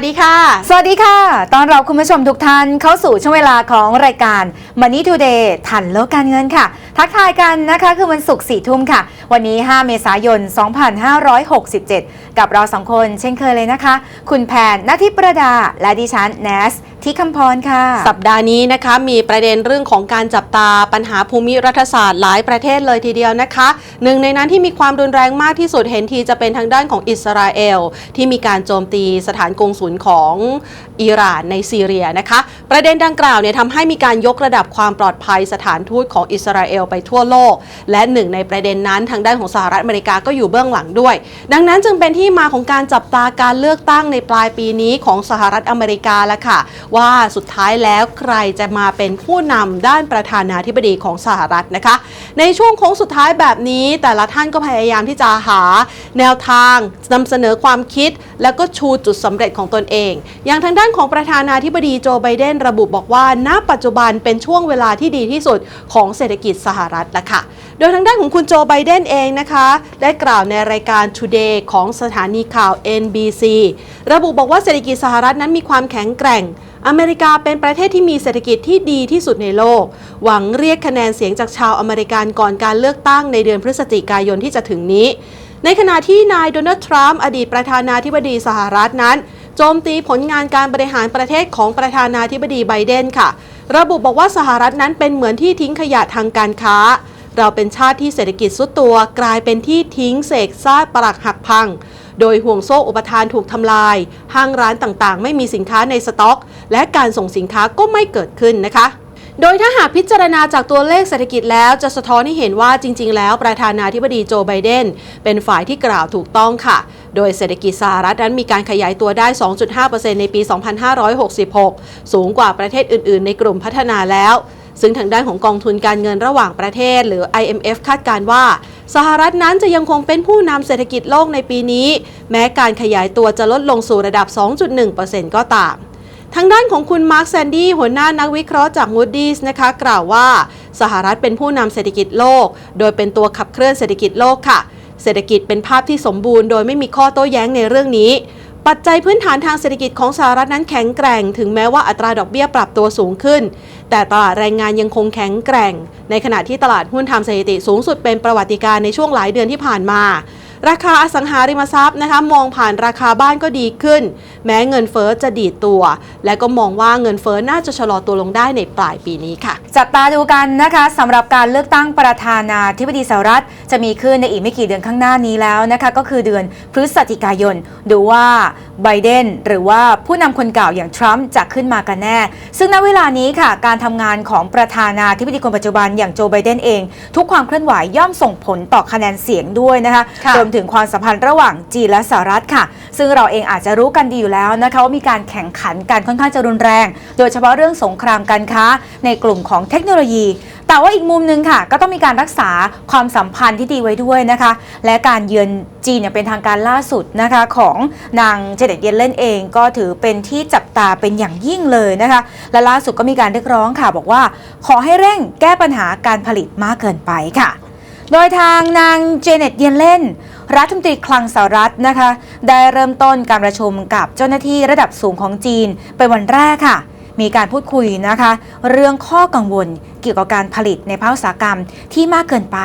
วัสดีค่ะ สวัสดีค่ะ ตอนรับคุณผู้ชมทุกท่านเข้าสู่ช่วงเวลาของรายการ Money Today ทันโลกการเงินค่ะ ทักทายกันนะคะคือวันศุกร์สี่ทุ่มค่ะ วันนี้ 5 เมษายน 2567 กับเราสองคนเช่นเคยเลยนะคะ คุณแพนนาทิประดา และดิฉันแนสที่คำพรค่ะ สัปดาห์นี้นะคะมีประเด็นเรื่องของการจับตาปัญหาภูมิรัฐศาสตร์หลายประเทศเลยทีเดียวนะคะ หนึ่งในนั้นที่มีความรุนแรงมากที่สุดเห็นทีจะเป็นทางด้านของอิสราเอล ที่มีการโจมตีสถานกงศูนย์ของอิหร่านในซีเรียนะคะ ประเด็นดังกล่าวเนี่ยทำให้มีการยกระดับความปลอดภัยสถานทูตของอิสราเอลไปทั่วโลก และหนึ่งในประเด็นนั้นทางด้านของสหรัฐอเมริกาก็อยู่เบื้องหลังด้วย ดังนั้นจึงเป็นที่มาของการจับตาการเลือกตั้งในปลายปีนี้ของสหรัฐอเมริกาแล้วค่ะ ว่าสุดท้ายแล้วใครจะมาเป็นผู้นำด้านประธานาธิบดีของสหรัฐนะคะ ในช่วงโค้งสุดท้ายแบบนี้ แต่ละท่านก็พยายามที่จะหาแนวทางนำเสนอความคิด แล้วก็ชูจุดสำเร็จของตนเอง อย่างทางด้านของประธานาธิบดีโจไบเดนระบุบอกว่า ณ ปัจจุบันเป็นช่วงเวลาที่ดีที่สุดของเศรษฐกิจสหรัฐละค่ะ โดยทางด้านของคุณโจไบเดนเองนะคะ ได้กล่าวในรายการ Today ของสถานีข่าว NBC ระบุบอกว่าเศรษฐกิจสหรัฐนั้นมีความแข็งแกร่ง อเมริกาเป็นประเทศที่มีเศรษฐกิจที่ดีที่สุดในโลก หวังเรียกคะแนนเสียงจากชาวอเมริกันก่อนการเลือกตั้งในเดือนพฤศจิกายนที่จะถึงนี้ ในขณะที่นายโดนัลด์ทรัมป์อดีตประธานาธิบดีสหรัฐนั้น โจมตีผลงานการบริหารประเทศของประธานาธิบดีไบเดนค่ะ ระบุบอกว่าสหรัฐนั้นเป็นเหมือนที่ทิ้งขยะทางการค้า เราเป็นชาติที่เศรษฐกิจสุดตัวกลายเป็นที่ทิ้งเศษซากปรักหักพัง โดยห่วงโซ่อุปทานถูกทำลาย ห้างร้านต่างๆ ไม่มีสินค้าในสต็อก และการส่งสินค้าก็ไม่เกิดขึ้นนะคะโดยถ้าหากพิจารณาจากตัวเลขเศรษฐกิจแล้วจะสะท้อนให้เห็นว่าจริง ๆ แล้วประธานาธิบดีโจไบเดนเป็นฝ่ายที่กล่าวถูกต้องค่ะ โดยเศรษฐกิจสหรัฐนั้นมีการขยายตัวได้ 2.5%ในปี 2566 สูงกว่าประเทศอื่น ๆ ในกลุ่มพัฒนาแล้ว ซึ่งทางด้านของกองทุนการเงินระหว่างประเทศ หรือ IMF คาดการว่า สหรัฐนั้นจะยังคงเป็นผู้นำเศรษฐกิจโลกในปีนี้ แม้การขยายตัวจะลดลงสู่ระดับ 2.1%ก็ตามทางด้านของคุณมาร์คแซนดี้หัวหน้านักวิเคราะห์จาก Moody's นะคะกล่าวว่า สหรัฐเป็นผู้นำเศรษฐกิจโลก โดยเป็นตัวขับเคลื่อนเศรษฐกิจโลกค่ะ เศรษฐกิจเป็นภาพที่สมบูรณ์โดยไม่มีข้อโต้แย้งในเรื่องนี้ ปัจจัยพื้นฐานทางเศรษฐกิจของสหรัฐนั้นแข็งแกร่ง ถึงแม้ว่าอัตราดอกเบี้ยปรับตัวสูงขึ้น แต่ตลาดแรงงานยังคงแข็งแกร่ง ในขณะที่ตลาดหุ้นทำสถิติสูงสุดเป็นประวัติการณ์ในช่วงหลายเดือนที่ผ่านมา ราคาอสังหาริมทรัพย์นะคะมองผ่านราคาบ้านก็ดีขึ้น แม้เงินเฟ้อจะดีดตัว และก็มองว่าเงินเฟ้อน่าจะชะลอตัวลงได้ในปลายปีนี้ค่ะ จับตาดูกันนะคะสำหรับการเลือกตั้งประธานาธิบดีสหรัฐ จะมีขึ้นในอีกไม่กี่เดือนข้างหน้านี้แล้วนะคะก็คือเดือนพฤศจิกายนดูว่า ไบเดนหรือว่าผู้นำคนเก่าอย่างทรัมป์จะขึ้นมากันแน่ ซึ่งณเวลานี้ค่ะ การทำงานของประธานาธิบดีคนปัจจุบันอย่างโจไบเดนเอง ทุกความเคลื่อนไหวย่อมส่งผลต่อคะแนนเสียงด้วยนะคะค่ะรวมถึงความสัมพันธ์ระหว่างจีนและสหรัฐค่ะ ซึ่งเราเองอาจจะรู้กันดีอยู่แล้วนะคะว่ามีการแข่งขันกันค่อนข้างจะรุนแรง โดยเฉพาะเรื่องสงครามการค้า ในกลุ่มของเทคโนโลยี แต่ว่าอีกมุมหนึงค่ะ ก็ต้องมีการรักษาความสัมพันธ์ที่ดีไว้ด้วยนะคะ และการเยือนจีนอย่างเป็นทางการล่าสุดนะคะของนางเจเน็ตเยนเล่นเองก็ถือเป็นที่จับตาเป็นอย่างยิ่งเลยนะคะ และล่าสุดก็มีการเรียกร้องค่ะบอกว่า ขอให้เร่งแก้ปัญหาการผลิตมากเกินไปค่ะ โดยทางนางเจเน็ตเยนเล่นรัฐมนตรีคลังสหรัฐนะคะ ได้เริ่มต้นการประชุมกับเจ้าหน้าที่ระดับสูงของจีนเป็นวันแรกค่ะ มีการพูดคุยนะคะ เรื่องข้อกังวลเกี่ยวกับการผลิตในภาคอุตสาหกรรมที่มากเกินไป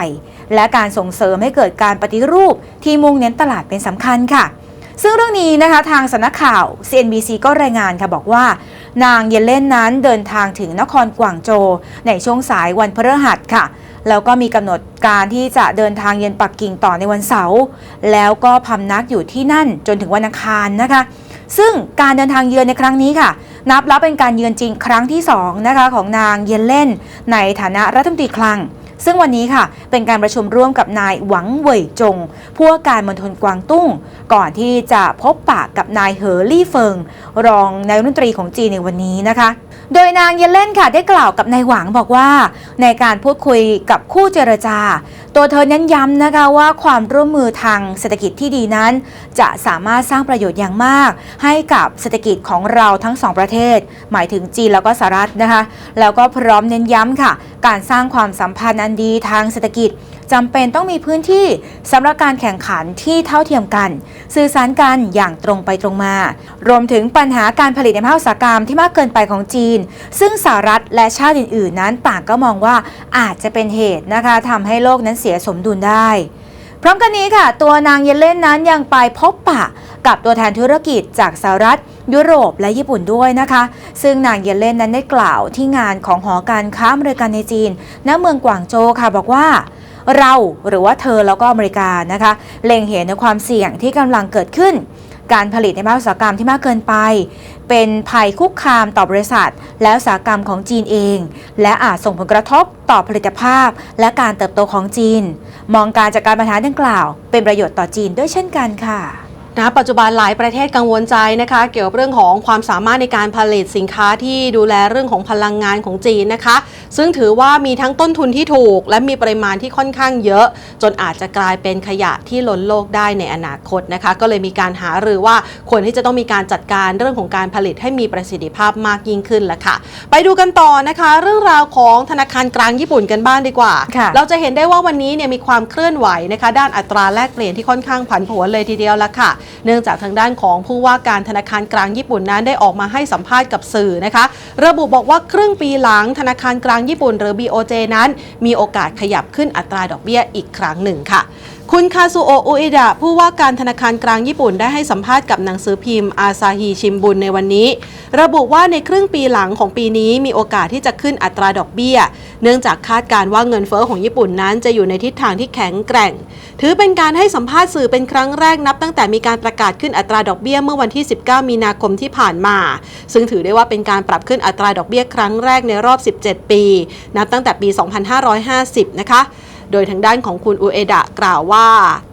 และการส่งเสริมให้เกิดการปฏิรูปที่มุ่งเน้นตลาดเป็นสำคัญค่ะ ซึ่งเรื่องนี้นะคะทางสำนักข่าว CNBC ก็รายงานค่ะบอกว่า นางเยเล่นนั้นเดินทางถึงนครกวางโจวในช่วงสายวันพฤหัสค่ะแล้วก็มีกำหนดการที่จะเดินทางเยือนปักกิ่งต่อในวันเสาร์แล้วก็พำนักอยู่ที่นั่นจนถึงวันอังคารนะคะ ซึ่งการเดินทางเยือนในครั้งนี้ค่ะ นับแล้วเป็นการเยือนจริงครั้งที่2นะคะของนางเยเล่นในฐานะรัฐมนตรีคลัง ซึ่งวันนี้ค่ะเป็นการประชุมร่วมกับนายหวังเหวยจง ผู้ว่าการมณฑลกวางตุ้ง ก่อนที่จะพบปะกับนายเหอลี่เฟิง รองนายรัฐมนตรีของจีนในวันนี้นะคะ โดยนางเยเล่นค่ะได้กล่าวกับนายหวังบอกว่า ในการพูดคุยกับคู่เจรจา ตัวเธอเน้นย้ำนะคะว่าความร่วมมือทางเศรษฐกิจที่ดีนั้น จะสามารถสร้างประโยชน์อย่างมาก ให้กับเศรษฐกิจของเราทั้งสองประเทศ หมายถึงจีนแล้วก็สหรัฐนะคะ แล้วก็พร้อมเน้นย้ำค่ะ การสร้างความสัมพันธ์อันดีทางเศรษฐกิจจำเป็นต้องมีพื้นที่สำหรับการแข่งขันที่เท่าเทียมกัน สื่อสารกันอย่างตรงไปตรงมา รวมถึงปัญหาการผลิตในภาคอุตสาหกรรมที่มากเกินไปของจีน ซึ่งสหรัฐและชาติอื่นๆ นั้นต่างก็มองว่าอาจจะเป็นเหตุนะคะทำให้โลกนั้นเสียสมดุลได้พร้อมกันนี้ค่ะ ตัวนางเยเลนนั้นยังไปพบปะกับตัวแทนธุรกิจจากสหรัฐ ยุโรปและญี่ปุ่นด้วยนะคะ ซึ่งนางเยเลนนั้นได้กล่าวที่งานของหอการค้าอเมริกันในจีน ณ เมืองกวางโจค่ะบอกว่าเราหรือว่าเธอแล้วก็อเมริกานะคะ เล็งเห็นในความเสี่ยงที่กำลังเกิดขึ้น การผลิตในภาคอุตสาหกรรมที่มากเกินไป เป็นภัยคุกคามต่อบริษัท และอุตสาหกรรมของจีนเอง และอาจส่งผลกระทบต่อผลิตภาพ และการเติบโตของจีน มองการจัดการปัญหาดังกล่าว เป็นประโยชน์ต่อจีนด้วยเช่นกันค่ะ นะปัจจุบันหลายประเทศกังวลใจนะคะ เกี่ยวกับเรื่องของความสามารถในการผลิตสินค้าที่ดูแลเรื่องของพลังงานของจีนนะคะ ซึ่งถือว่ามีทั้งต้นทุนที่ถูก และมีปริมาณที่ค่อนข้างเยอะ จนอาจจะกลายเป็นขยะที่ล้นโลกได้ในอนาคตนะคะ ก็เลยมีการหารือว่าควรที่จะต้องมีการจัดการเรื่องของการผลิตให้มีประสิทธิภาพมากยิ่งขึ้นละค่ะ ไปดูกันต่อนะคะ เรื่องราวของธนาคารกลางญี่ปุ่นกันบ้างดีกว่าค่ะเราจะเห็นได้ว่าวันนี้เนี่ยมีความเคลื่อนไหวนะคะ ด้านอัตราแลกเปลี่ยนที่ค่อนข้างผันผวนเลยทีเดียวละค่ะเนื่องจากทางด้านของผู้ว่าการธนาคารกลางญี่ปุ่นนั้นได้ออกมาให้สัมภาษณ์กับสื่อนะคะ ระบุบอกว่าครึ่งปีหลังธนาคารกลางญี่ปุ่นหรือ BOJ นั้น มีโอกาสขยับขึ้นอัตราดอกเบี้ยอีกครั้งหนึ่งค่ะคุณคาซูโออุเอดะผู้ว่าการธนาคารกลางญี่ปุ่นได้ให้สัมภาษณ์กับหนังสือพิมพ์อาซาฮีชิมบุนในวันนี้ ระบุว่าในครึ่งปีหลังของปีนี้มีโอกาสที่จะขึ้นอัตราดอกเบี้ย เนื่องจากคาดการว่าเงินเฟ้อของญี่ปุ่นนั้นจะอยู่ในทิศทางที่แข็งแกร่ง ถือเป็นการให้สัมภาษณ์สื่อเป็นครั้งแรกนับตั้งแต่มีการประกาศขึ้นอัตราดอกเบี้ยเมื่อวันที่ 19 มีนาคมที่ผ่านมา ซึ่งถือได้ว่าเป็นการปรับขึ้นอัตราดอกเบี้ยครั้งแรกในรอบ 17 ปี นับตั้งแต่ปี 2550 นะคะ โดยทางด้านของคุณอุเอดะกล่าวว่า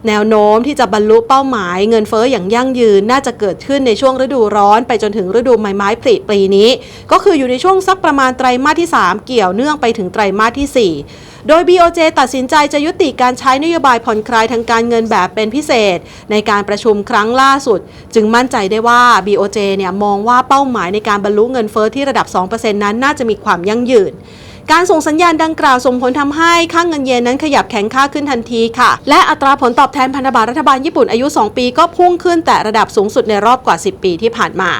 แนวโน้มที่จะบรรลุเป้าหมายเงินเฟ้ออย่างยั่งยืนน่าจะเกิดขึ้นในช่วงฤดูร้อน ไปจนถึงฤดูใบไม้ผลิปีนี้ ก็คืออยู่ในช่วงสักประมาณไตรมาสที่ 3 เกี่ยวเนื่องไปถึงไตรมาสที่ 4โดย BOJ ตัดสินใจจะยุติการใช้นโยบายผ่อนคลายทางการเงินแบบเป็นพิเศษ ในการประชุมครั้งล่าสุด จึงมั่นใจได้ว่า BOJ เนี่ยมองว่าเป้าหมายในการบรรลุเงินเฟ้อที่ระดับ 2%นั้นน่าจะมีความยั่งยืน การส่งสัญญาณดังกล่าวส่งผลทำให้ค่างเงินเยนนั้นขยับแข็งค่าขึ้นทันทีค่ะ และอัตราผลตอบแทนพันธบัตรรัฐบาลญี่ปุ่นอายุ 2 ปีก็พุ่งขึ้นแต่ระดับสูงสุดในรอบกว่า 10 ปีที่ผ่านมา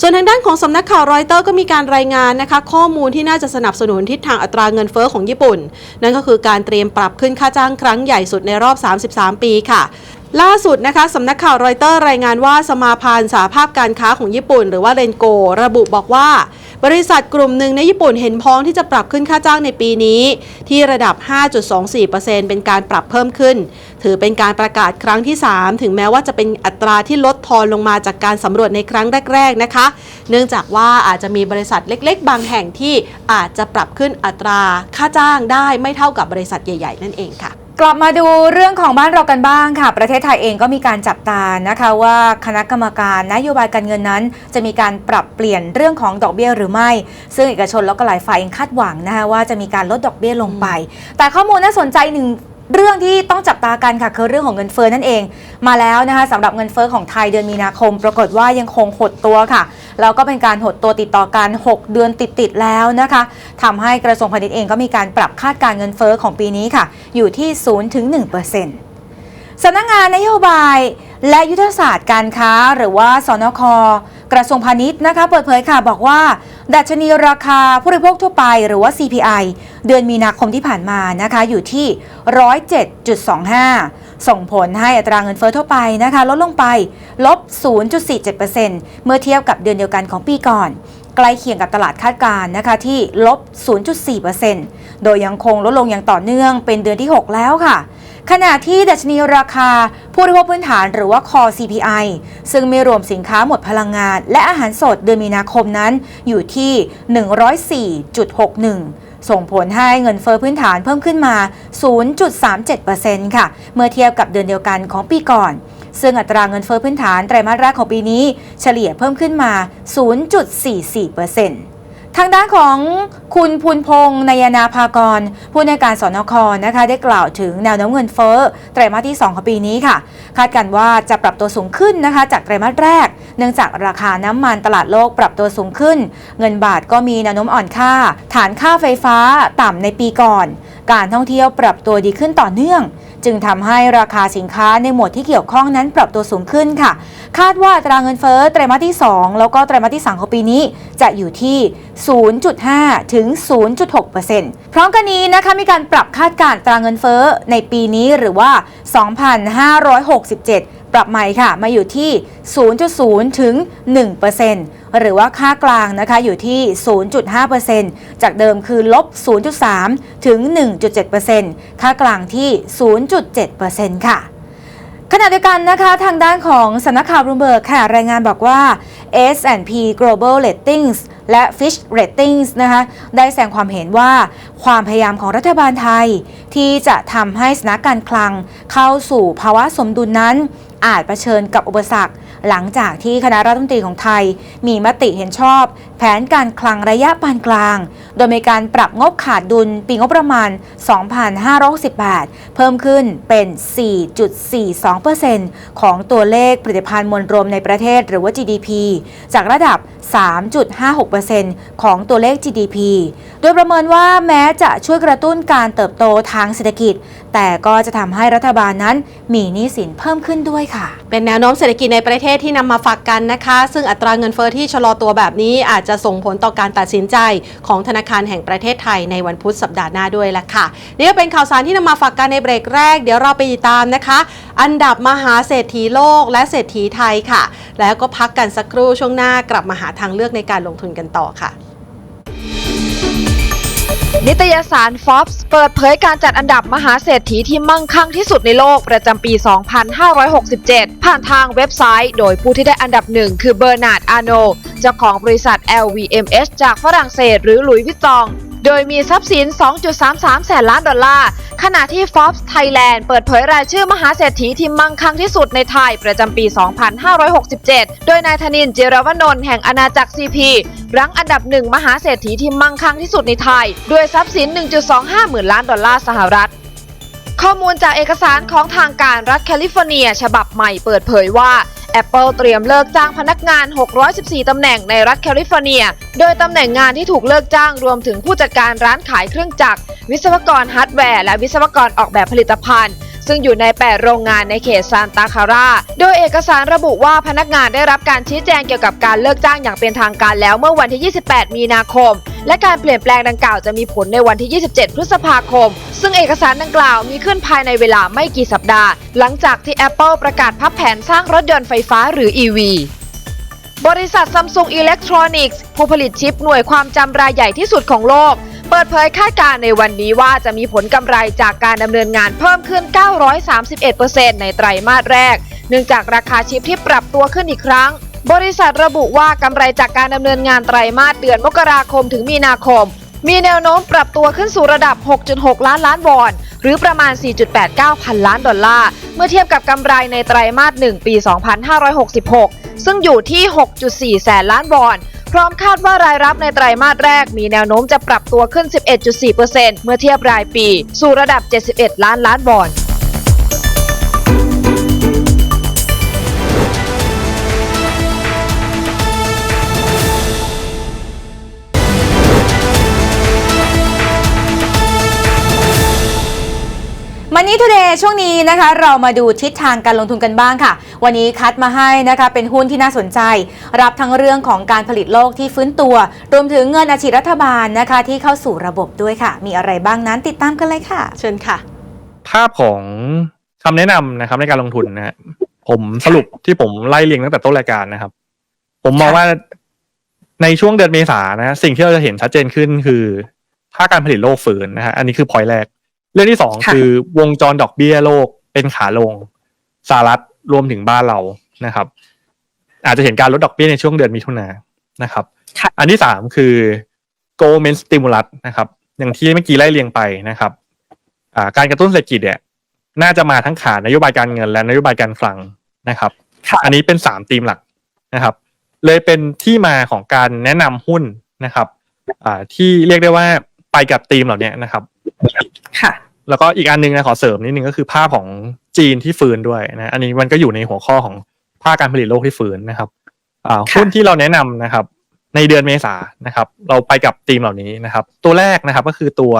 ส่วนทางด้านของสำนักข่าวรอยเตอร์ก็มีการรายงานนะคะ ข้อมูลที่น่าจะสนับสนุนทิศทางอัตราเงินเฟ้อของญี่ปุ่น นั่นก็คือการเตรียมปรับขึ้นค่าจ้างครั้งใหญ่สุดในรอบ 33 ปีค่ะ ล่าสุดนะคะสำนักข่าวรอยเตอร์รายงานว่าสมาพันธ์สาภาพการค้าของญี่ปุ่น หรือว่าเรนโก ระบุบอกว่า บริษัทกลุ่มหนึ่งในญี่ปุ่นเห็นพ้องที่จะปรับขึ้นค่าจ้างในปีนี้ ที่ระดับ 5.24%เป็นการปรับเพิ่มขึ้น ถือเป็นการประกาศครั้งที่ 3 ถึงแม้ว่าจะเป็นอัตราที่ลดทอนลงมาจากการสำรวจในครั้งแรก ๆนะคะ เนื่องจากว่าอาจจะมีบริษัทเล็ก ๆ บางแห่งที่อาจจะปรับขึ้นอัตราค่าจ้างได้ไม่เท่ากับบริษัทใหญ่ ๆ นั่นเองค่ะ กลับมาดูเรื่องของบ้านเรากันบ้างค่ะ ประเทศไทยเองก็มีการจับตานะคะว่าคณะกรรมการนโยบายการเงินนั้น จะมีการปรับเปลี่ยนเรื่องของดอกเบี้ยหรือไม่ ซึ่งเอกชนแล้วก็หลายฝ่ายเองคาดหวังนะคะว่าจะมีการลดดอกเบี้ยลงไป แต่ข้อมูลน่าสนใจหนึ่ง เรื่องที่ต้องจับตากันค่ะคือเรื่องของเงินเฟ้อนั่นเอง มาแล้วนะคะสำหรับเงินเฟ้อของไทยเดือนมีนาคม ปรากฏว่ายังคงหดตัวค่ะแล้วก็เป็นการหดตัวติดต่อกัน 6 เดือนติดๆแล้วนะคะทำให้กระทรวงพาณิชย์เองก็มีการปรับคาดการเงินเฟ้อของปีนี้ค่ะ อยู่ที่0-1%สำนักงานนโยบายและยุทธศาสตร์การค้า หรือว่าสนคกระทรวงพาณิชย์นะคะ เปิดเผยค่ะบอกว่า ดัชนีราคาผู้บริโภคทั่วไปหรือว่า CPI เดือนมีนาคมที่ผ่านมานะคะอยู่ที่ 107.25 ส่งผลให้อัตราเงินเฟ้อทั่วไปนะคะลดลงไปลบ 0.47%เมื่อเทียบกับเดือนเดียวกันของปีก่อนใกล้เคียงกับตลาดคาดการณ์นะคะที่ลบ 0.4%โดยยังคงลดลงอย่างต่อเนื่องเป็นเดือนที่ 6 แล้วค่ะ ขณะที่ดัชนีราคาผู้บริโภคพื้นฐานหรือว่า Core CPI ซึ่งไม่รวมสินค้าหมดพลังงาน และอาหารสดเดือนมีนาคมนั้นอยู่ที่ 104.61ส่งผลให้เงินเฟอ้อพื้นฐานเพิ่มขึ้นมา 0.37%ค่ะ เมื่อเทียบกับเดือนเดียวกันของปีก่อน ซึ่งอัตราเงินเฟอ้อพื้นฐานไตรมาสแรกของปีนี้ เฉลี่ยเพิ่มขึ้นมา 0.44% ทางด้านของคุณภูนพงษ์นายนาภากร ผู้ในการสอนคนะคะ ได้กล่าวถึงแนวโน้มเงินเฟ้อไตรมาสที่ 2 ของปีนี้ค่ะ คาดกันว่าจะปรับตัวสูงขึ้นนะคะ จากไตรมาสแรก เนื่องจากราคาน้ำมันตลาดโลกปรับตัวสูงขึ้น เงินบาทก็มีแนวโน้มอ่อนค่า ฐานค่าไฟฟ้าต่ำในปีก่อน การท่องเที่ยวปรับตัวดีขึ้นต่อเนื่อง จึงทำให้ราคาสินค้าในหมวดที่เกี่ยวข้องนั้นปรับตัวสูงขึ้นค่ะ คาดว่าตราเงินเฟ้อไตรมาสที่ 2 แล้วก็ไตรมาสที่3ของปีนี้จะอยู่ที่ 0.5 ถึง 0.6%พร้อมกันนี้นะคะมีการปรับคาดการณ์ตราเงินเฟ้อในปีนี้หรือว่า 2,567 รับใหม่ค่ะ มาอยู่ที่ 0.0 ถึง 1%หรือว่าค่ากลางนะคะอยู่ที่ 0.5%จากเดิมคือลบ 0.3 ถึง 1.7%ค่ากลางที่ 0.7%ค่ะขณะเดียวกันนะคะ ทางด้านของสำนักข่าวรูมเบิร์กค่ะ รายงานบอกว่า S&P Global Ratings และ Fitch Ratings นะคะ ได้แสดงความเห็นว่าความพยายามของรัฐบาลไทย ที่จะทำให้สถานการณ์คลังเข้าสู่ภาวะสมดุลนั้น อาจเผชิญกับอุปสรรค หลังจากที่คณะรัฐมนตรีของไทย มีมติเห็นชอบ แผนการคลังระยะปานกลาง โดยมีการปรับงบขาดดุลปีงบประมาณ 2,568 เพิ่มขึ้นเป็น 4.42%ของตัวเลขผลิตภัณฑ์มวลรวมในประเทศหรือว่า GDP จากระดับ 3.56%ของตัวเลข GDP โดยประเมินว่าแม้จะช่วยกระตุ้นการเติบโตทางเศรษฐกิจ แต่ก็จะทำให้รัฐบาลนั้นมีหนี้สินเพิ่มขึ้นด้วยค่ะ เป็นแนวโน้มเศรษฐกิจในประเทศที่นำมาฝากกันนะคะ ซึ่งอัตราเงินเฟอ้อที่ชะลอตัวแบบนี้อาจจะส่งผลต่อการตัดสินใจของธนาคารแห่งประเทศไทยในวันพุธสัปดาห์หน้าด้วยละค่ะ นี่ก็เป็นข่าวสารที่นำมาฝากกันในเบรกแรก เดี๋ยวเราไปติดตามนะคะ อันดับมหาเศรษฐีโลกและเศรษฐีไทยค่ะ แล้วก็พักกันสักครู่ช่วงหน้ากลับมาหาทางเลือกในการลงทุนกันต่อค่ะ นิตยสาร Forbes เปิดเผยการจัดอันดับมหาเศรษฐีที่มั่งคั่งที่สุดในโลกประจำปี 2567 ผ่านทางเว็บไซต์ โดยผู้ที่ได้อันดับหนึ่งคือเบอร์นาร์ด อาโน เจ้าของบริษัท LVMH จากฝรั่งเศสหรือหลุยส์วิตตอง โดยมีทรัพย์สิน 2.33 แสนล้านดอลลาร์ ขณะที่ Forbes Thailand เปิดเผยรายชื่อมหาเศรษฐีที่มั่งคั่งที่สุดในไทยประจำปี 2567 โดยนายธนินทร์เจรวนนท์แห่งอาณาจักร CP รั้งอันดับหนึ่งมหาเศรษฐีที่มั่งคั่งที่สุดในไทย ด้วยทรัพย์สิน 1.25 หมื่นล้านดอลลาร์สหรัฐข้อมูลจากเอกสารของทางการรัฐแคลิฟอร์เนีย ฉบับใหม่เปิดเผยว่า Apple เตรียมเลิกจ้างพนักงาน 614 ตำแหน่งในรัฐแคลิฟอร์เนีย โดยตำแหน่งงานที่ถูกเลิกจ้างรวมถึงผู้จัดการร้านขายเครื่องจักร วิศวกรฮาร์ดแวร์ และวิศวกรออกแบบผลิตภัณฑ์ ซึ่งอยู่ใน 8 โรงงานในเขตซานตาคารา โดยเอกสารระบุว่าพนักงานได้รับการชี้แจงเกี่ยวกับการเลิกจ้างอย่างเป็นทางการแล้วเมื่อวันที่ 28 มีนาคม และการเปลี่ยนแปลงดังกล่าวจะมีผลในวันที่ 27 พฤษภาคม ซึ่งเอกสารดังกล่าวมีขึ้นภายในเวลาไม่กี่สัปดาห์ หลังจากที่ Apple ประกาศพับแผนสร้างรถยนต์ไฟฟ้าหรือ EV บริษัท Samsung Electronics ผู้ผลิตชิปหน่วยความจำรายใหญ่ที่สุดของโลก เปิดเผยคาดการณ์ในวันนี้ว่าจะมีผลกำไรจากการดำเนินงานเพิ่มขึ้น 931%ในไตรมาสแรก เนื่องจากราคาชิปที่ปรับตัวขึ้นอีกครั้ง บริษัทระบุว่ากำไรจากการดำเนินงานไตรมาสเดือนมกราคมถึงมีนาคม มีแนวโน้มปรับตัวขึ้นสู่ระดับ 6.6 ล้านล้านวอน หรือประมาณ 4.89 พันล้านดอลลาร์ เมื่อเทียบกับกำไรในไตรมาส 1 ปี 2566 ซึ่งอยู่ที่ 6.4 แสนล้านวอน พร้อมคาดว่ารายรับในไตรมาสแรก มีแนวโน้มจะปรับตัวขึ้น 11.4%เมื่อเทียบรายปี สู่ระดับ 71 ล้านล้านวอน มันนี่ทูเดย์ช่วงนี้นะคะเรามาดูทิศทางการลงทุนกันบ้างค่ะ วันนี้คัดมาให้นะคะเป็นหุ้นที่น่าสนใจ รับทั้งเรื่องของการผลิตโลกที่ฟื้นตัว รวมถึงเงินอาชีพรัฐบาลนะคะที่เข้าสู่ระบบด้วยค่ะ มีอะไรบ้างนั้นติดตามกันเลยค่ะ เชิญค่ะ ภาพของคำแนะนำนะครับในการลงทุนนะฮะผมสรุปที่ผมไล่เรียงตั้งแต่ต้นรายการนะครับ ผมมองค่ะว่าในช่วงเดือนเมษานะสิ่งที่เราจะเห็นชัดเจนขึ้นคือภาคการผลิตโลกฝืนนะฮะอันนี้คือพอยแรก เรื่องที่สองคือวงจรดอกเบี้ยโลกเป็นขาลงสหรัฐรวมถึงบ้านเรานะครับ อาจจะเห็นการลดดอกเบี้ยในช่วงเดือนมิถุนายนนะครับ อันที่สามคือ government stimulus นะครับ อย่างที่เมื่อกี้ไล่เรียงไปนะครับอ่าการกระตุ้นเศรษฐกิจเนี่ย น่าจะมาทั้งขานโยบายการเงินและนโยบายการคลังนะครับ อันนี้เป็นสามธีมหลักนะครับ เลยเป็นที่มาของการแนะนำหุ้นนะครับอ่าที่เรียกได้ว่าไปกับธีมเหล่าเนี้ยนะครับค่ะ แล้วก็อีกอันหนึงนะขอเสริมนิดนึงก็คือภาพของจีนที่ฟื้นด้วยนะ อันนี้มันก็อยู่ในหัวข้อของภาคการผลิตโลกที่ฟื้นนะครับอ่าค่ะหุ้นที่เราแนะนำนะครับ ในเดือนเมษานะครับ เราไปกับธีมเหล่านี้นะครับ ตัวแรกนะครับก็คือตัว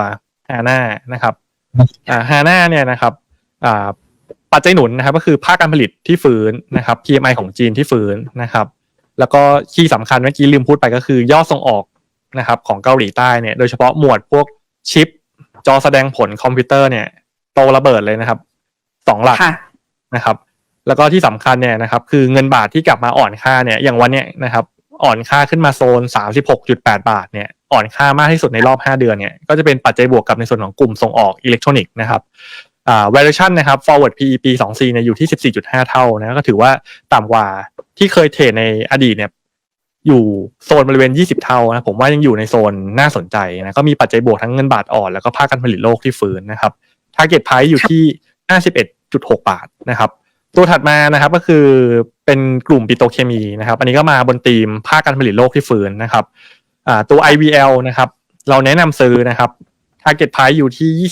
ฮาน่านะครับอ่าฮาน่าเนี่ยนะครับอ่าปัจจัยหนุนนะครับ ก็คือภาคการผลิตที่ฟื้นนะครับ PMI ของจีนที่ฟื้นนะครับ แล้วก็ที่สำคัญเมื่อกี้ลืมพูดไปก็คือยอดส่งออกนะครับ ของเกาหลีใต้เนี่ยโดยเฉพาะหมวดพวกชิป จอแสดงผลคอมพิวเตอร์เนี่ยโตระเบิดเลยนะครับสองหลักค่ะนะครับ แล้วก็ที่สำคัญเนี่ยนะครับ คือเงินบาทที่กลับมาอ่อนค่าเนี่ยอย่างวันเนี้ยนะครับ อ่อนค่าขึ้นมาโซน 36.8 บาทเนี่ยอ่อนค่ามากที่สุดในรอบ 5 เดือนเนี่ยก็จะเป็นปัจจัยบวกกับในส่วนของกลุ่มส่งออกอิเล็กทรอนิกส์นะครับอ่า valuation นะครับ forward PE ปี 24เนี่ยอยู่ที่ 14.5 เท่านะก็ถือว่าต่ำกว่าที่เคยเทรดในอดีตเนี่ย อยู่โซนบริเวณ 20 เท่านะผมว่ายังอยู่ในโซนน่าสนใจนะก็มีปัจจัยบวกทั้งเงินบาทอ่อนแล้วก็ภาคการผลิตโลกที่ฟื้นนะครับ target price อยู่ที่ 51.6 บาทนะครับตัวถัดมานะครับก็คือเป็นกลุ่มปิโตรเคมีนะครับ อันนี้ก็มาบนธีมภาคการผลิตโลกที่ฟื้นนะครับตัว IVL นะครับ เราแนะนำซื้อนะครับ target price อยู่ที่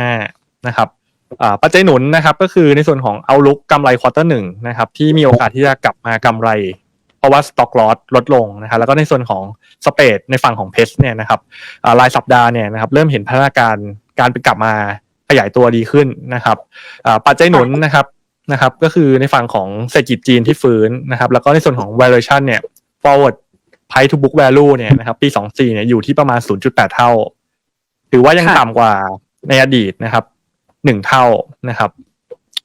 26.5 นะครับปัจจัยหนุนนะครับก็คือในส่วนของเอาลุกกำไรควอเตอร์หนึ่งนะครับที่มีโอกาสที่จะกลับมากำไร เพราะว่าสต็อกลอสลดลงนะครับแล้วก็ในส่วนของสเปดในฝั่งของเพสเนี่ยนะครับรายสัปดาห์เนี่ยนะครับเริ่มเห็นพัฒนาการการไปกลับมาขยายตัวดีขึ้นนะครับปัจจัยหนุนนะครับนะครับก็คือในฝั่งของเศรษฐกิจจีนที่ฟื้นนะครับแล้วก็ในส่วนของ valuation เนี่ย forward price to book value เนี่ยนะครับปี 24เนี่ยอยู่ที่ประมาณ 0.8 เท่า ถือว่ายังต่ำกว่าในอดีตนะครับหนึ่งเท่านะครับ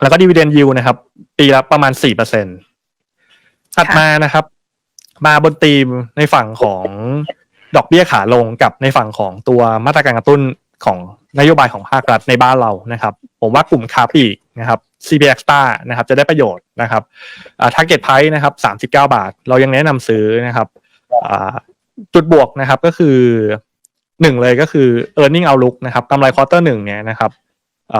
แล้วก็ dividend yield นะครับ ปีละประมาณ4% ถัดมานะครับ มาบนธีมในฝั่งของดอกเบี้ยขาลงกับในฝั่งของตัวมาตรการกระตุ้นของนโยบายของภาครัฐในบ้านเรานะครับ ผมว่ากลุ่มคาปีกนะครับ CBX Star นะครับ จะได้ประโยชน์นะครับอ่า target price นะครับ39บาท เรายังแนะนำซื้อนะครับจุดบวกนะครับก็คือหนึ่งเลยก็คือ e a r n i n g outlook นะครับกำไรควอเตอร์หนึ่งเนี่ยนะครับ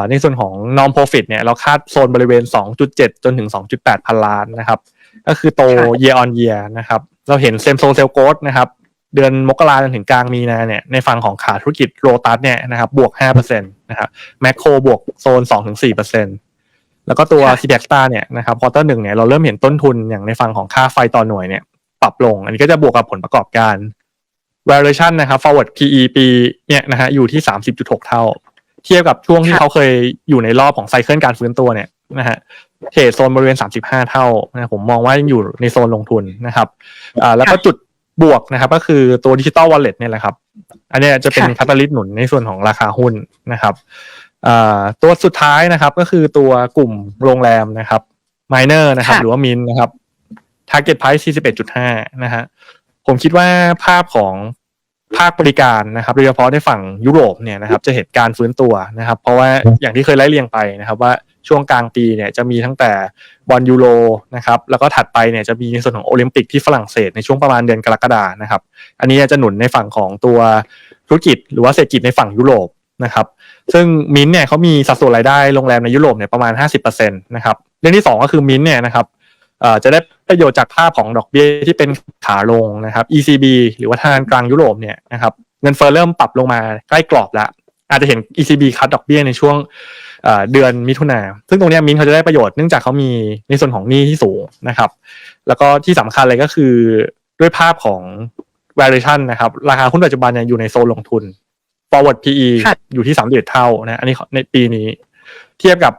ในส่วนของ non profit เนี่ยเราคาดโซนบริเวณ 2.7 จนถึง 2.8 พันล้านนะครับ ก็คือโตค่ะ year on year นะครับ เราเห็นเซมโซเซลโกดนะครับเดือนมกราจนถึงกลางมีนาเนี่ยในฝั่งของขาธุรกิจโรตัสเนี่ยนะครับบวก5%นะครับแมคโครบวกโซน2-4%แล้วก็ตัวค่ะ c d x Star เนี่ยนะครับควอเตอร์หนึ่งเนี่ยเราเริ่มเห็นต้นทุนอย่างในฝั่งของค่าไฟต่อหน่วยเนี่ยปรับลง อันนี้ก็จะบวกกับผลประกอบการ valuation นะครับ forward PE ปีเนี่ยนะฮะอยู่ที่ 30.6 เท่า เทียบกับช่วงที่ค่ะเขาเคยอยู่ในรอบของไซเคิลการฟื้นตัวเนี่ย นะฮะเทรดโซนบริเวณ 35 เท่านะผมมองว่ายังอยู่ในโซนลงทุนนะครับอ่าแล้วก็จุดบวกนะครับ ก็คือตัวดิจิตอลวอลเล็ตเนี่ยแหละครับ อันเนี้ยจะเป็นค่ะคาตาลิสต์หนุนในส่วนของราคาหุ้นนะครับอ่าตัวสุดท้ายนะครับ ก็คือตัวกลุ่มโรงแรมนะครับม i เนอร์นะครับค่ะหรือว่ามินนะครับ target price 41.5 นะฮะผมคิดว่าภาพของภาคบริการนะครับโดยเฉพาะในฝั่งยุโรปเนี่ยนะครับ จะเห็นการฟื้นตัวนะครับ เพราะว่าอย่างที่เคยไล่เรียงไปนะครับ ว่า ช่วงกลางปีเนี่ยจะมีตั้งแต่บอลยูโรนะครับแล้วก็ถัดไปเนี่ยจะมีในส่วนของโอลิมปิกที่ฝรั่งเศสในช่วงประมาณเดือนกรกฎานะครับ อันนี้จะหนุนในฝั่งของตัวธุรกิจ หรือว่าเศรษฐกิจในฝั่งยุโรปนะครับซึ่งมินเนี่ยเขามีสัดส่วนรายได้โรงแรมในยุโรปเนี่ยประมาณ 50%นะครับเรื่องที่สองก็คือมินเนี่ยนะครับจะได้ประโยชน์จากภาพของดอกเบี้ยที่เป็นขาลงนะครับ ECB หรือว่าธนาคารกลางยุโรปเนี่ยนะครับเงินเฟ้อเริ่มปรับลงมาใกล้กรอบแล้วอาจจะเห็น ECB คัดดอกเบี้ยในช่วง เอ่อเดือนมิถุนาซึ่งตรงเนี้ยมินท์เขาจะได้ประโยชน์เนื่องจากเขามีในส่วนของหนี้ที่สูงนะครับ แล้วก็ที่สำคัญเลยก็คือด้วยภาพของ valuation นะครับ ราคาหุ้นปัจจุบันเนี่ยอยู่ในโซนลงทุน forward PE ค่ะอยู่ที่31เท่านะอันนี้ในปีนี้ เทียบกับ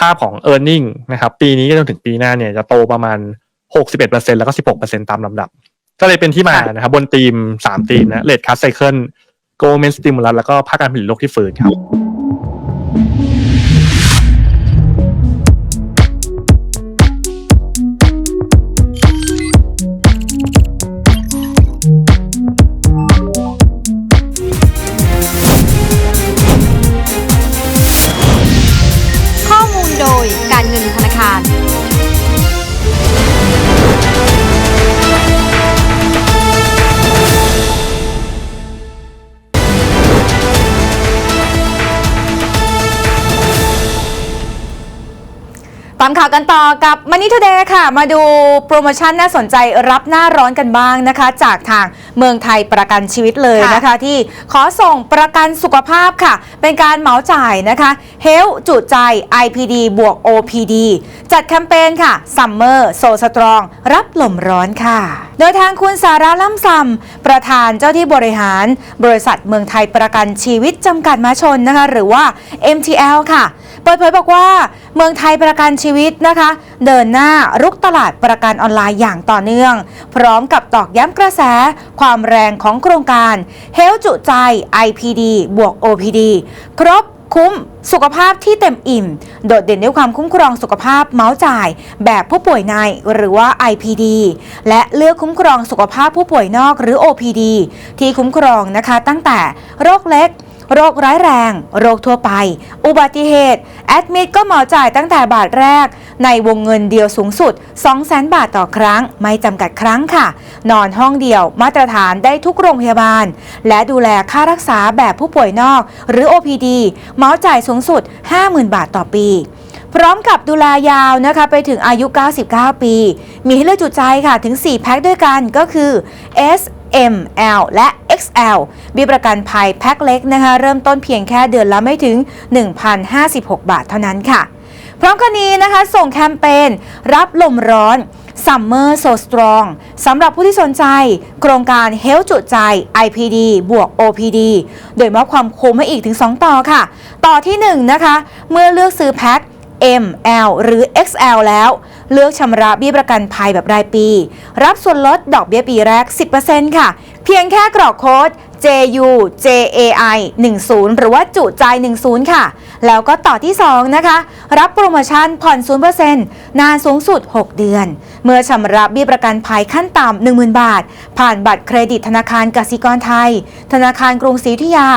ภาพของ e a r n i n g นะครับ ปีนี้จนถึงปีหน้าเนี่ยจะโตประมาณ 61%แล้วก็ 16%ตามลำดับ ก็เลยเป็นที่มานะครับ บนทีม3ทีมนะ Rate Cut Cycle Government Stimulus แล้วก็ภาคการผลิตโลกที่ฟื้นครับามข่าวกันต่อกับ Money Today ค่ะ มาดูโปรโมชั่นน่าสนใจรับหน้าร้อนกันบ้างนะคะ จากทางเมืองไทยประกันชีวิตเลยนะคะ ที่ขอส่งประกันสุขภาพค่ะ เป็นการเหมาจ่ายนะคะ Health จุใจ IPD บวก OPD จัดแคมเปญค่ะ Summer So Strong รับลมร้อนค่ะ โดยทางคุณสาระล่ำซำประธานเจ้าที่บริหาร บริษัทเมืองไทยประกันชีวิตจำกัดมหาชนนะคะ หรือว่า MTL ค่ะ เปิดเผยบอกว่า เมืองไทยประกันชีวิตนะคะ เดินหน้ารุกตลาดประกันออนไลน์อย่างต่อเนื่อง พร้อมกับตอกย้ำกระแส ความแรงของโครงการเฮลจุใจ IPD บวก OPD ครบคุ้มสุขภาพที่เต็มอิ่ม โดดเด่นด้วยความคุ้มครองสุขภาพเมาส์จ่าย แบบผู้ป่วยในหรือว่า IPD และเลือกคุ้มครองสุขภาพผู้ป่วยนอกหรือ OPD ที่คุ้มครองนะคะตั้งแต่โรคเล็ก โรคร้ายแรง โรคทั่วไป อุบัติเหตุ แอดมิดก็เหมาจ่ายตั้งแต่บาทแรก ในวงเงินเดียวสูงสุด 200,000 บาทต่อครั้ง ไม่จำกัดครั้งค่ะ นอนห้องเดียวมาตรฐานได้ทุกโรงพยาบาล และดูแลค่ารักษาแบบผู้ป่วยนอก หรือ OPD เหมาจ่ายสูงสุด 50,000 บาทต่อปีพร้อมกับดูแลยาวนะคะไปถึงอายุ 99 ปี มีให้เลือกจุดใจค่ะถึง 4 แพ็คด้วยกันก็คือ S M L และ XL มีประกันภัยแพ็คเล็กนะคะ เริ่มต้นเพียงแค่เดือนละไม่ถึง 1,056 บาทเท่านั้นค่ะ พร้อมกันนี้นะคะ ส่งแคมเปญรับลมร้อน Summer So Strong สำหรับผู้ที่สนใจ โครงการ Health จุใจ IPD บวก OPD โดยมอบความคุ้มให้อีกถึง 2 ต่อค่ะ ต่อที่ 1 นะคะ เมื่อเลือกซื้อแพ็ค M L หรือ XL แล้ว เลือกชำระเบี้ยประกันภัยแบบรายปี รับส่วนลดดอกเบี้ยปีแรก 10%ค่ะ เพียงแค่กรอกโค้ด JU JAI 10 หรือว่าจุใจ 10 ค่ะ แล้วก็ต่อที่ 2 นะคะ รับโปรโมชั่นผ่อน 0%นานสูงสุด 6 เดือน เมื่อชำระเบี้ยประกันภัยขั้นต่ำ10,000 บาท ผ่านบัตรเครดิตธนาคารกสิกรไทย ธนาคารกรุงศรีอยุธยา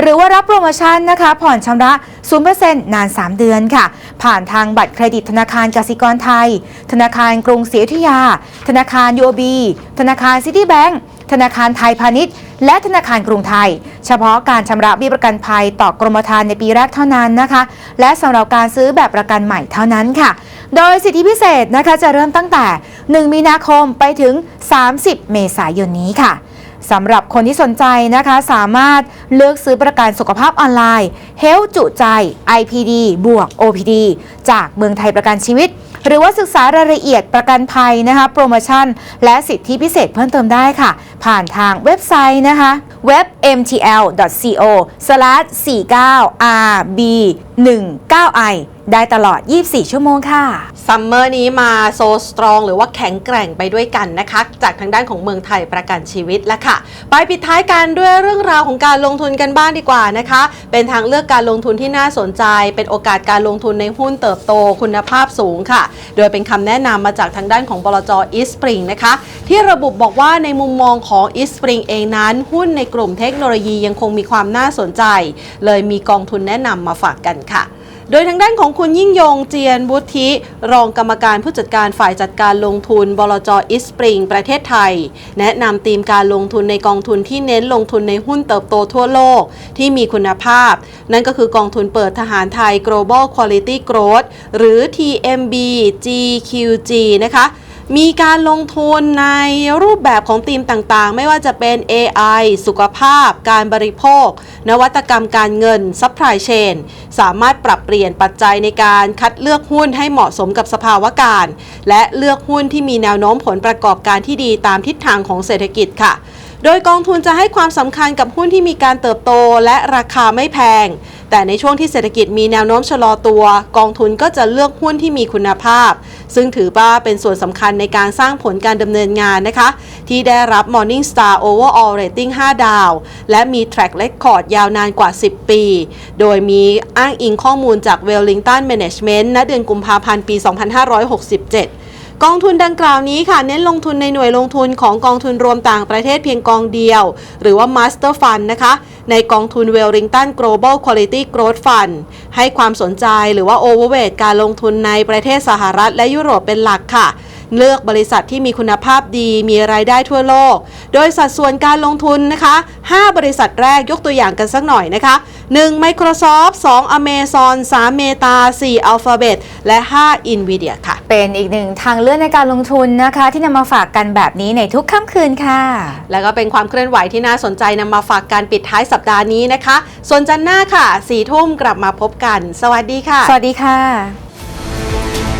หรือว่ารับโปรโมชั่นนะคะ ผ่อนชำระ 0%นาน 3 เดือนค่ะ ผ่านทางบัตรเครดิตธนาคารกสิกรไทย ธนาคารกรุงศรีอยุธยา ธนาคาร UOB ธนาคารซิตี้แบงก์ ธนาคารไทยพาณิชย์ และธนาคารกรุงไทย เฉพาะการชำระเบี้ยประกันภัยต่อกรมธรรม์ในปีแรกเท่านั้นนะคะ และสำหรับการซื้อแบบประกันใหม่เท่านั้นค่ะ โดยสิทธิพิเศษนะคะจะเริ่มตั้งแต่ 1 มีนาคมไปถึง 30 เมษายนนี้ค่ะ สำหรับคนที่สนใจนะคะสามารถเลือกซื้อประกันสุขภาพออนไลน์ Health จุใจ IPD บวก OPD จากเมืองไทยประกันชีวิต หรือว่าศึกษารายละเอียดประกันภัยนะคะโปรโมชั่น และสิทธิพิเศษเพิ่มเติมได้ค่ะ ผ่านทางเว็บไซต์นะคะเว็บ mtl.co/rb19i ได้ตลอด 24 ชั่วโมงค่ะ ซัมเมอร์นี้มาโซสตรองหรือว่าแข็งแกร่งไปด้วยกันนะคะ จากทางด้านของเมืองไทยประกันชีวิตแล้วค่ะ ไปปิดท้ายกันด้วยเรื่องราวของการลงทุนกันบ้างดีกว่านะคะ เป็นทางเลือกการลงทุนที่น่าสนใจ เป็นโอกาสการลงทุนในหุ้นเติบโตคุณภาพสูงค่ะ โดยเป็นคำแนะนำมาจากทางด้านของบลจอีสปริงนะคะ ที่ระบุบอกว่าในมุมมองของอีสปริงเองนั้น หุ้นในกลุ่มเทคโนโลยียังคงมีความน่าสนใจ เลยมีกองทุนแนะนำมาฝากกันค่ะ โดยทางด้านของคุณยิ่งยงเจียนวุฒิรองกรรมการผู้จัดการฝ่ายจัดการลงทุนบลจอิสปริงประเทศไทย แนะนำธีมการลงทุนในกองทุนที่เน้นลงทุนในหุ้นเติบโตทั่วโลกที่มีคุณภาพ นั่นก็คือกองทุนเปิดทหารไทย Global Quality Growth หรือ TMB GQG นะคะ มีการลงทุนในรูปแบบของธีมต่างๆ ไม่ว่าจะเป็น AI สุขภาพ การบริโภค นวัตกรรมการเงิน ซัพพลายเชน สามารถปรับเปลี่ยนปัจจัยในการคัดเลือกหุ้นให้เหมาะสมกับสภาวะการ และเลือกหุ้นที่มีแนวโน้มผลประกอบการที่ดีตามทิศทางของเศรษฐกิจค่ะ โดยกองทุนจะให้ความสำคัญกับหุ้นที่มีการเติบโตและราคาไม่แพง แต่ในช่วงที่เศรษฐกิจมีแนวโน้มชะลอตัว กองทุนก็จะเลือกหุ้นที่มีคุณภาพ ซึ่งถือว่าเป็นส่วนสำคัญในการสร้างผลการดำเนินงานนะคะ ที่ได้รับ Morningstar Overall Rating 5 ดาว และมี Track Record ยาวนานกว่า 10 ปี โดยมีอ้างอิงข้อมูลจาก Wellington Management ณเดือนกุมภาพันธ์ปี 2567 กองทุนดังกล่าวนี้ค่ะ เน้นลงทุนในหน่วยลงทุนของกองทุนรวมต่างประเทศเพียงกองเดียว หรือว่า Master Fund นะคะ ในกองทุน Wellington Global Quality Growth Fund ให้ความสนใจหรือว่า overweight การลงทุนในประเทศสหรัฐและยุโรปเป็นหลักค่ะ เลือกบริษัทที่มีคุณภาพดีมีรายได้ทั่วโลก โดยสัดส่วนการลงทุนนะคะ 5 บริษัทแรกยกตัวอย่างกันสักหน่อยนะคะ 1. Microsoft 2. Amazon 3. Meta 4. Alphabet และ 5. Nvidia ค่ะ เป็นอีกหนึ่งทางเลือกในการลงทุนนะคะ ที่นำมาฝากกันแบบนี้ในทุกค่ำคืนค่ะ แล้วก็เป็นความเคลื่อนไหวที่น่าสนใจนำมาฝากการปิดท้ายสัปดาห์นี้นะคะ ส่วนจันทร์หน้าค่ะ4ทุ่มกลับมาพบกัน สวัสดีค่ะ สวัสดีค่ะ